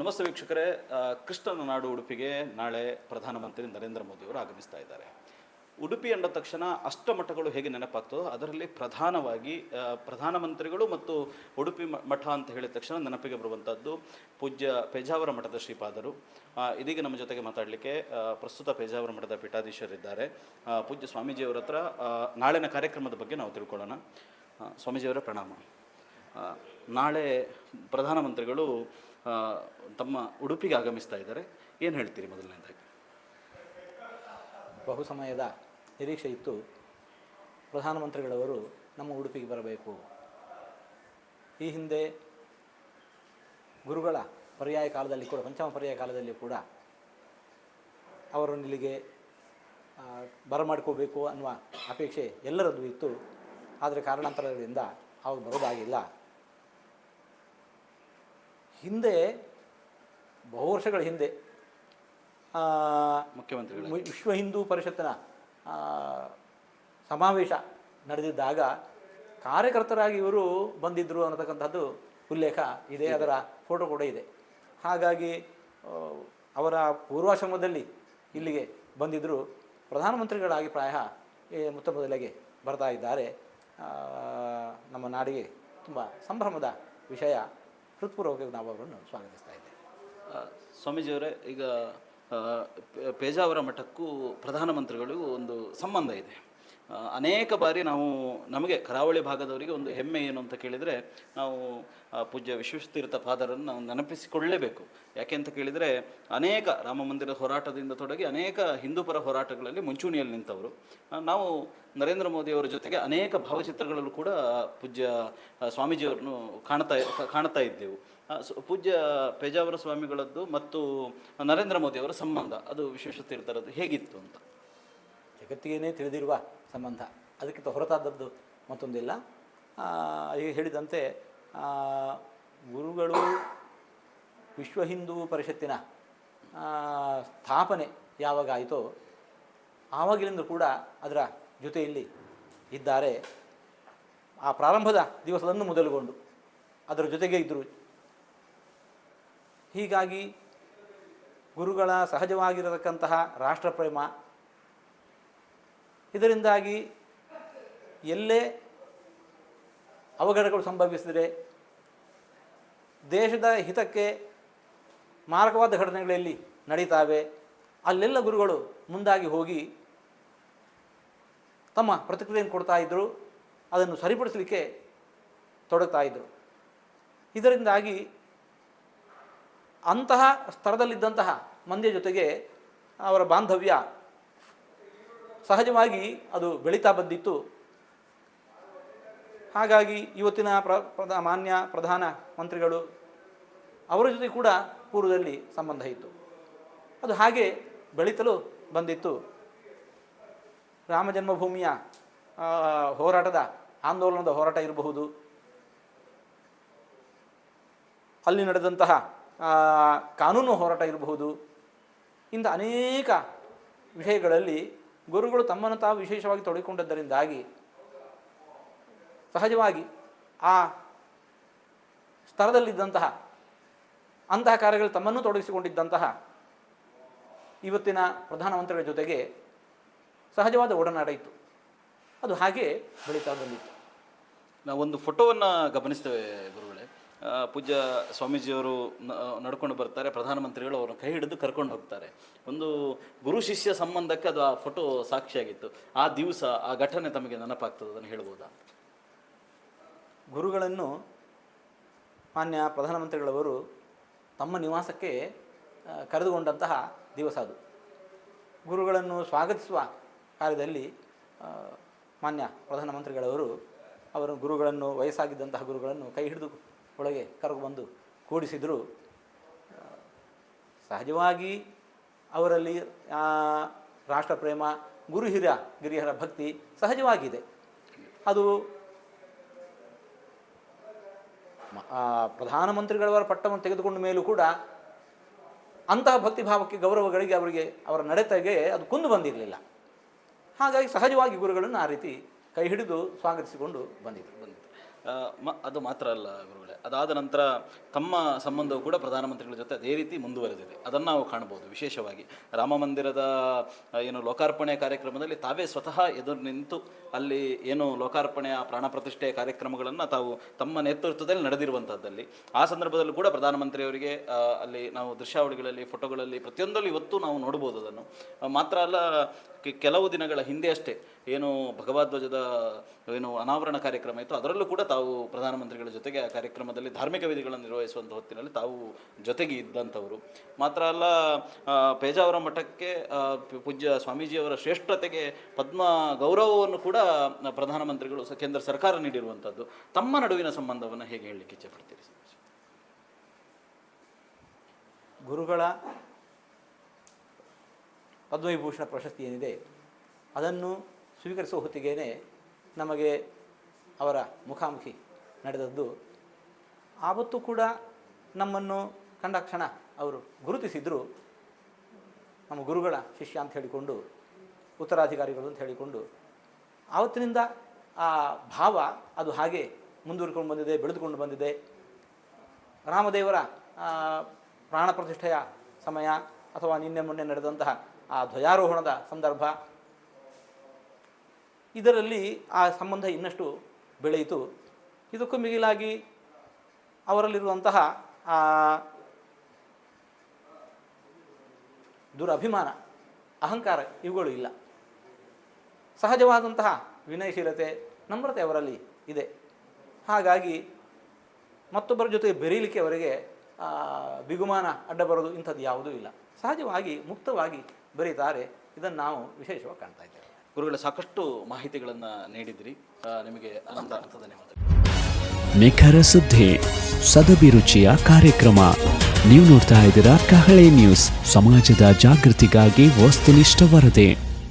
ನಮಸ್ತೆ ವೀಕ್ಷಕರೇ. ಕೃಷ್ಣನ ನಾಡು ಉಡುಪಿಗೆ ನಾಳೆ ಪ್ರಧಾನಮಂತ್ರಿ ನರೇಂದ್ರ ಮೋದಿಯವರು ಆಗಮಿಸ್ತಾ ಇದ್ದಾರೆ. ಉಡುಪಿ ಅಂದ ತಕ್ಷಣ ಅಷ್ಟಮಠಗಳು ಹೇಗೆ ನೆನಪಾಗ್ತದೋ ಅದರಲ್ಲಿ ಪ್ರಧಾನವಾಗಿ ಪ್ರಧಾನಮಂತ್ರಿಗಳು ಮತ್ತು ಉಡುಪಿ ಮಠ ಅಂತ ಹೇಳಿದ ತಕ್ಷಣ ನೆನಪಿಗೆ ಬರುವಂಥದ್ದು ಪೂಜ್ಯ ಪೇಜಾವರ ಮಠದ ಶ್ರೀಪಾದರು. ಇದೀಗ ನಮ್ಮ ಜೊತೆಗೆ ಮಾತಾಡಲಿಕ್ಕೆ ಪ್ರಸ್ತುತ ಪೇಜಾವರ ಮಠದ ಪೀಠಾಧೀಶರಿದ್ದಾರೆ. ಪೂಜ್ಯ ಸ್ವಾಮೀಜಿಯವರ ಹತ್ರ ನಾಳಿನ ಕಾರ್ಯಕ್ರಮದ ಬಗ್ಗೆ ನಾವು ತಿಳ್ಕೊಳ್ಳೋಣ. ಸ್ವಾಮೀಜಿಯವರ ಪ್ರಣಾಮ. ನಾಳೆ ಪ್ರಧಾನಮಂತ್ರಿಗಳು ತಮ್ಮ ಉಡುಪಿಗೆ ಆಗಮಿಸ್ತಾ ಇದ್ದಾರೆ. ಏನು ಹೇಳ್ತೀರಿ ಮೊದಲನೇದಾಗಿ ಬಹು ಸಮಯದ ನಿರೀಕ್ಷೆ ಇತ್ತು. ಪ್ರಧಾನಮಂತ್ರಿಗಳವರು ನಮ್ಮ ಉಡುಪಿಗೆ ಬರಬೇಕು. ಈ ಹಿಂದೆ ಗುರುಗಳ ಪರ್ಯಾಯ ಕಾಲದಲ್ಲಿ ಕೂಡ, ಪಂಚಮ ಪರ್ಯಾಯ ಕಾಲದಲ್ಲಿ ಕೂಡ ಅವರನ್ನು ಇಲ್ಲಿಗೆ ಬರಮಾಡ್ಕೋಬೇಕು ಅನ್ನುವ ಅಪೇಕ್ಷೆ ಎಲ್ಲರದ್ದು ಇತ್ತು. ಆದರೆ ಕಾರಣಾಂತರಗಳಿಂದ ಅವಾಗ ಬರೋದಾಗಿಲ್ಲ ಹಿಂದೆ ಬಹು ವರ್ಷಗಳ ಹಿಂದೆ ಮುಖ್ಯಮಂತ್ರಿಗಳು ವಿಶ್ವ ಹಿಂದೂ ಪರಿಷತ್ತಿನ ಸಮಾವೇಶ ನಡೆದಿದ್ದಾಗ ಕಾರ್ಯಕರ್ತರಾಗಿ ಇವರು ಬಂದಿದ್ದರು ಅನ್ನತಕ್ಕಂಥದ್ದು ಉಲ್ಲೇಖ ಇದೆ ಅದರ ಫೋಟೋ ಕೂಡ ಇದೆ. ಹಾಗಾಗಿ ಅವರ ಪೂರ್ವಾಶ್ರಮದಲ್ಲಿ ಇಲ್ಲಿಗೆ ಬಂದಿದ್ದರು ಪ್ರಧಾನಮಂತ್ರಿಗಳಾಗಿ ಪ್ರಾಯ ಮೊತ್ತ ಮೊದಲಿಗೆ ಬರ್ತಾ ಇದ್ದಾರೆ. ನಮ್ಮ ನಾಡಿಗೆ ತುಂಬ ಸಂಭ್ರಮದ ವಿಷಯ. ಹೃತ್ಪೂರ್ವಕವಾಗಿ ನಾವು ಅವರನ್ನು ಸ್ವಾಗತಿಸ್ತಾ ಇದ್ದೇವೆ. ಸ್ವಾಮೀಜಿಯವರೇ ಈಗ ಪೇಜಾವರ ಮಠಕ್ಕೂ ಪ್ರಧಾನಮಂತ್ರಿಗಳಿಗೂ ಒಂದು ಸಂಬಂಧ ಇದೆ. ಅನೇಕ ಬಾರಿ ನಾವು ನಮಗೆ ಕರಾವಳಿ ಭಾಗದವರಿಗೆ ಒಂದು ಹೆಮ್ಮೆ ಏನು ಅಂತ ಕೇಳಿದರೆ ನಾವು ಪೂಜ್ಯ ವಿಶ್ವತೀರ್ಥ ಫಾದರನ್ನು ನಾವು ನೆನಪಿಸಿಕೊಳ್ಳಲೇಬೇಕು ಯಾಕೆ ಅಂತ ಕೇಳಿದರೆ ಅನೇಕ ರಾಮ ಮಂದಿರ ಹೋರಾಟದಿಂದ ತೊಡಗಿ ಅನೇಕ ಹಿಂದೂಪರ ಹೋರಾಟಗಳಲ್ಲಿ ಮುಂಚೂಣಿಯಲ್ಲಿ ನಿಂತವರು. ನಾವು ನರೇಂದ್ರ ಮೋದಿಯವರ ಜೊತೆಗೆ ಅನೇಕ ಭಾವಚಿತ್ರಗಳಲ್ಲೂ ಕೂಡ ಪೂಜ್ಯ ಸ್ವಾಮೀಜಿಯವರನ್ನು ಕಾಣ್ತಾ ಕಾಣ್ತಾ ಇದ್ದೆವು. ಪೂಜ್ಯ ಪೇಜಾವರ ಸ್ವಾಮಿಗಳದ್ದು ಮತ್ತು ನರೇಂದ್ರ ಮೋದಿಯವರ ಸಂಬಂಧ, ಅದು ವಿಶ್ವೇಶ್ವತೀರ್ಥರದ್ದು ಹೇಗಿತ್ತು ಅಂತ. ಜಗತ್ತಿಗೇನೆ ತಿಳಿದಿರುವ ಸಂಬಂಧ. ಅದಕ್ಕಿಂತ ಹೊರತಾದದ್ದು ಮತ್ತೊಂದಿಲ್ಲ. ಈಗ ಹೇಳಿದಂತೆ ಗುರುಗಳು ವಿಶ್ವ ಹಿಂದೂ ಪರಿಷತ್ತಿನ ಸ್ಥಾಪನೆ ಯಾವಾಗ ಆಯಿತೋ ಕೂಡ ಅದರ ಜೊತೆಯಲ್ಲಿ ಇದ್ದಾರೆ. ಆ ಪ್ರಾರಂಭದ ದಿವಸದಂದು ಮೊದಲುಗೊಂಡು ಅದರ ಜೊತೆಗೆ ಇದ್ದರು ಹೀಗಾಗಿ ಗುರುಗಳ ಸಹಜವಾಗಿರತಕ್ಕಂತಹ ರಾಷ್ಟ್ರಪ್ರೇಮ ಇದರಿಂದಾಗಿ ಎಲ್ಲೇ ಅವಘಡಗಳು ಸಂಭವಿಸಿದರೆ ದೇಶದ ಹಿತಕ್ಕೆ ಮಾರಕವಾದ ಘಟನೆಗಳಲ್ಲಿ ನಡೀತಾವೆ, ಅಲ್ಲೆಲ್ಲ ಗುರುಗಳು ಮುಂದಾಗಿ ಹೋಗಿ ತಮ್ಮ ಪ್ರತಿಕ್ರಿಯೆಯನ್ನು ಕೊಡ್ತಾ ಇದ್ದರು ಅದನ್ನು ಸರಿಪಡಿಸಲಿಕ್ಕೆ ತೊಡಗ್ತಾ ಇದ್ದರು ಇದರಿಂದಾಗಿ ಅಂತಹ ಸ್ಥಳದಲ್ಲಿದ್ದಂತಹ ಮಂದಿಯ ಜೊತೆಗೆ ಅವರ ಬಾಂಧವ್ಯ ಸಹಜವಾಗಿ ಅದು ಬೆಳೀತಾ ಬಂದಿತ್ತು. ಹಾಗಾಗಿ ಇವತ್ತಿನ ಪ್ರ ಮಾನ್ಯ ಪ್ರಧಾನ ಮಂತ್ರಿಗಳು ಅವರ ಜೊತೆ ಕೂಡ ಪೂರ್ವದಲ್ಲಿ ಸಂಬಂಧ ಇತ್ತು. ಅದು ಹಾಗೆ ಬೆಳೀತಲು ಬಂದಿತ್ತು. ರಾಮ ಜನ್ಮಭೂಮಿಯ ಹೋರಾಟದ ಆಂದೋಲನದ ಹೋರಾಟ ಇರಬಹುದು. ಅಲ್ಲಿ ನಡೆದಂತಹ ಕಾನೂನು ಹೋರಾಟ ಇರಬಹುದು. ಇಂಥ ಅನೇಕ ವಿಷಯಗಳಲ್ಲಿ ಗುರುಗಳು ತಮ್ಮನ್ನು ತಾವು ವಿಶೇಷವಾಗಿ ತೊಡಗಿಕೊಂಡದ್ದರಿಂದಾಗಿ ಸಹಜವಾಗಿ ಆ ಸ್ಥಳದಲ್ಲಿದ್ದಂತಹ ಅಂತಹ ಕಾರ್ಯಗಳು ತಮ್ಮನ್ನು ತೊಡಗಿಸಿಕೊಂಡಿದ್ದಂತಹ ಇವತ್ತಿನ ಪ್ರಧಾನಮಂತ್ರಿಗಳ ಜೊತೆಗೆ ಸಹಜವಾದ ಒಡನಾಟ ಇತ್ತು. ಅದು ಹಾಗೆ ಬೆಳೀತಾ ಬಂದಿತ್ತು. ನಾವೊಂದು ಫೋಟೋವನ್ನು ಗಮನಿಸ್ತೇವೆ ಆ, ಪೂಜ್ಯ ಸ್ವಾಮೀಜಿಯವರು ನಡ್ಕೊಂಡು ಬರ್ತಾರೆ. ಪ್ರಧಾನಮಂತ್ರಿಗಳು ಅವ್ರನ್ನ ಕೈ ಹಿಡಿದು ಕರ್ಕೊಂಡು ಹೋಗ್ತಾರೆ. ಒಂದು ಗುರು ಶಿಷ್ಯ ಸಂಬಂಧಕ್ಕೆ ಅದು ಆ ಫೋಟೋ ಸಾಕ್ಷಿಯಾಗಿತ್ತು. ಆ ದಿವಸ, ಆ ಘಟನೆ ತಮಗೆ ನೆನಪಾಗ್ತದೆ ಅದನ್ನು ಹೇಳ್ಬೋದಾ? ಗುರುಗಳನ್ನು ಮಾನ್ಯ ಪ್ರಧಾನಮಂತ್ರಿಗಳವರು ತಮ್ಮ ನಿವಾಸಕ್ಕೆ ಕರೆದುಕೊಂಡಂತಹ ದಿವಸ ಅದು. ಗುರುಗಳನ್ನು ಸ್ವಾಗತಿಸುವ ಕಾರ್ಯದಲ್ಲಿ ಮಾನ್ಯ ಪ್ರಧಾನಮಂತ್ರಿಗಳವರು ಅವರು ಗುರುಗಳನ್ನು, ವಯಸ್ಸಾಗಿದ್ದಂತಹ ಗುರುಗಳನ್ನು ಕೈ ಹಿಡಿದು ಒಳಗೆ ಕರೆದುಬಂದು ಕೂಡಿಸಿದರು. ಸಹಜವಾಗಿ ಅವರಲ್ಲಿ ರಾಷ್ಟ್ರಪ್ರೇಮ ಗುರು ಹಿರಿಯ ಗಿರಿಯರ ಭಕ್ತಿ ಸಹಜವಾಗಿದೆ. ಅದು ಪ್ರಧಾನಮಂತ್ರಿಗಳವರ ಪಟ್ಟವನ್ನು ತೆಗೆದುಕೊಂಡ ಮೇಲೂ ಕೂಡ ಅಂತಹ ಭಕ್ತಿಭಾವಕ್ಕೆ ಗೌರವಗಳಿಗೆ ಅವರಿಗೆ ಅವರ ನಡತೆಗೆ ಅದು ಕುಂದು ಬಂದಿರಲಿಲ್ಲ. ಹಾಗಾಗಿ ಸಹಜವಾಗಿ ಗುರುಗಳನ್ನು ಆ ರೀತಿ ಕೈ ಹಿಡಿದು ಸ್ವಾಗತಿಸಿಕೊಂಡು ಬಂದಿದ್ದರು ಆ, ಮ, ಅದು ಮಾತ್ರ ಅಲ್ಲ ಗುರುಗಳೇ. ಅದಾದ ನಂತರ ತಮ್ಮ ಸಂಬಂಧವು ಕೂಡ ಪ್ರಧಾನಮಂತ್ರಿಗಳ ಜೊತೆ ಅದೇ ರೀತಿ ಮುಂದುವರೆದಿದೆ. ಅದನ್ನು ನಾವು ಕಾಣ್ಬೋದು ವಿಶೇಷವಾಗಿ ರಾಮ ಮಂದಿರದ ಏನು ಲೋಕಾರ್ಪಣೆ ಕಾರ್ಯಕ್ರಮದಲ್ಲಿ ತಾವೇ ಸ್ವತಃ ಎದುರು ನಿಂತು ಅಲ್ಲಿ ಏನು ಲೋಕಾರ್ಪಣೆಯ ಪ್ರಾಣ ಪ್ರತಿಷ್ಠೆ ಕಾರ್ಯಕ್ರಮಗಳನ್ನು ತಾವು ತಮ್ಮ ನೇತೃತ್ವದಲ್ಲಿ ನಡೆದಿರುವಂಥದ್ದಲ್ಲಿ ಆ ಸಂದರ್ಭದಲ್ಲೂ ಕೂಡ ಪ್ರಧಾನಮಂತ್ರಿಯವರಿಗೆ ಅಲ್ಲಿ ನಾವು ದೃಶ್ಯಾವಳಿಗಳಲ್ಲಿ, ಫೋಟೋಗಳಲ್ಲಿ ಪ್ರತಿಯೊಂದರಲ್ಲಿ ಇವತ್ತು ನಾವು ನೋಡ್ಬೋದು ಅದನ್ನು. ಮಾತ್ರ ಅಲ್ಲ ಕೆಲವು ದಿನಗಳ ಹಿಂದೆ ಅಷ್ಟೇ ಏನು ಭಗವದ್ವಜದ ಏನು ಅನಾವರಣ ಕಾರ್ಯಕ್ರಮ ಇತ್ತು. ಅದರಲ್ಲೂ ಕೂಡ ತಾವು ಪ್ರಧಾನಮಂತ್ರಿಗಳ ಜೊತೆಗೆ ಆ ಕಾರ್ಯಕ್ರಮದಲ್ಲಿ ಧಾರ್ಮಿಕ ವಿಧಿಗಳನ್ನು ನಿರ್ವಹಿಸುವಂಥ ಹೊತ್ತಿನಲ್ಲಿ ತಾವು ಜೊತೆಗೆ ಇದ್ದಂಥವರು. ಮಾತ್ರ ಅಲ್ಲ ಪೇಜಾವರ ಮಠಕ್ಕೆ ಪೂಜ್ಯ ಸ್ವಾಮೀಜಿಯವರ ಶ್ರೇಷ್ಠತೆಗೆ ಪದ್ಮ ಗೌರವವನ್ನು ಕೂಡ ಪ್ರಧಾನಮಂತ್ರಿಗಳು ಕೇಂದ್ರ ಸರ್ಕಾರ ನೀಡಿರುವಂಥದ್ದು. ತಮ್ಮ ನಡುವಿನ ಸಂಬಂಧವನ್ನು ಹೇಗೆ ಹೇಳಲಿಕ್ಕೆ ಇಚ್ಛೆಪಡ್ತೀರಿ ಗುರುಗಳ ಪದ್ಮವಿಭೂಷಣ ಪ್ರಶಸ್ತಿ ಏನಿದೆ, ಅದನ್ನು ಸ್ವೀಕರಿಸುವ ಹೊತ್ತಿಗೇನೆ ನಮಗೆ ಅವರ ಮುಖಾಮುಖಿ ನಡೆದದ್ದು. ಆವತ್ತು ಕೂಡ ನಮ್ಮನ್ನು ಕಂಡ ಕ್ಷಣ ಅವರು ಗುರುತಿಸಿದ್ರು. ನಮ್ಮ ಗುರುಗಳ ಶಿಷ್ಯ ಅಂತ ಹೇಳಿಕೊಂಡು, ಉತ್ತರಾಧಿಕಾರಿಗಳು ಅಂತ ಹೇಳಿಕೊಂಡು, ಆವತ್ತಿನಿಂದ ಆ ಭಾವ ಅದು ಹಾಗೆ ಮುಂದುವರಿಕೊಂಡು ಬಂದಿದೆ, ಬೆಳೆದುಕೊಂಡು ಬಂದಿದೆ. ರಾಮದೇವರ ಪ್ರಾಣ ಪ್ರತಿಷ್ಠೆಯ ಸಮಯ ಅಥವಾ ನಿನ್ನೆ ಮೊನ್ನೆ ನಡೆದಂತಹ ಆ ಧ್ವಜಾರೋಹಣದ ಸಂದರ್ಭ. ಇದರಲ್ಲಿ ಆ ಸಂಬಂಧ ಇನ್ನಷ್ಟು ಬೆಳೆಯಿತು. ಇದಕ್ಕೂ ಮಿಗಿಲಾಗಿ ಅವರಲ್ಲಿರುವಂತಹ ಆ ದುರಭಿಮಾನ, ಅಹಂಕಾರ ಇವುಗಳು ಇಲ್ಲ. ಸಹಜವಾದಂತಹ ವಿನಯಶೀಲತೆ, ನಮ್ರತೆ ಅವರಲ್ಲಿ ಇದೆ. ಹಾಗಾಗಿ ಮತ್ತೊಬ್ಬರ ಜೊತೆ ಬೆರೀಲಿಕ್ಕೆ ಅವರಿಗೆ ಬಿಗುಮಾನ ಅಡ್ಡ ಬರೋದು ಇಂಥದ್ದು ಯಾವುದೂ ಇಲ್ಲ. ಸಹಜವಾಗಿ, ಮುಕ್ತವಾಗಿ ಬರೀತಾರೆ. ಇದನ್ನು ನಾವು ವಿಶೇಷವಾಗಿ ಕಾಣ್ತಾ ಇದ್ದೇವೆ. ಗುರುಗಳ ಸಾಕಷ್ಟು ಮಾಹಿತಿಗಳನ್ನು ನೀಡಿದ್ರಿ. ನಿಮಗೆ ಅನಂತ ಅರ್ಥ ಧನ್ಯವಾದಗಳು ನಿಖರ ಸುದ್ದಿ ಸದಭಿರುಚಿಯ ಕಾರ್ಯಕ್ರಮ. ನೀವು ನೋಡ್ತಾ ಇದ್ದೀರಾ ಕಹಳೆ ನ್ಯೂಸ್. ಸಮಾಜದ ಜಾಗೃತಿಗಾಗಿ ವಸ್ತುನಿಷ್ಠ ವರದಿ.